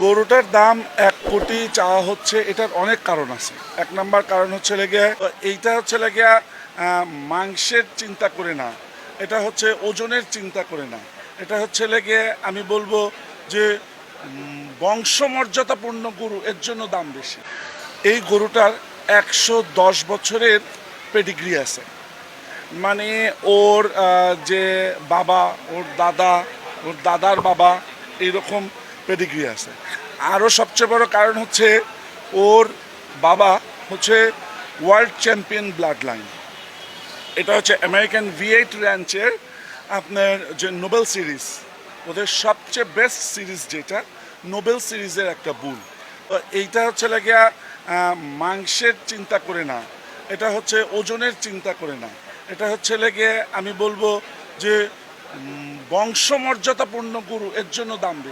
গরুটার দাম এক কোটি চাওয়া হচ্ছে, এটার অনেক কারণ আছে। এক নাম্বার কারণ হচ্ছে লেগে, এইটা হচ্ছে লেগে মাংসের চিন্তা করে না। এটা হচ্ছে ওজনের চিন্তা করে না। এটা হচ্ছে লেগে, আমি বলব যে বংশমর্যাদাপূর্ণ গরু, এর জন্য দাম বেশি। এই গরুটার একশো দশ বছরের পেডিগ্রি আছে। মানে ওর যে বাবা, ওর দাদা, ওর দাদার বাবা, এইরকম পেডিগ্রি আছে। আরও সবচেয়ে বড় কারণ হচ্ছে ওর বাবা হচ্ছে ওয়ার্ল্ড চ্যাম্পিয়ন ব্লাড লাইন এটা হচ্ছে আমেরিকান ভি এইট র্যাঞ্চের আপনার যে নোবেল সিরিজ ওদের সবচেয়ে বেস্ট সিরিজ যেটা নোবেল সিরিজের একটা বুল তো এইটা হচ্ছে লাগিয়া মাংসের চিন্তা করে না। এটা হচ্ছে ওজনের চিন্তা করে না। এটা হচ্ছে লেগে আমি বলব যে বংশমর্যাদাপূর্ণ গুরু এর জন্য দাম বেশি।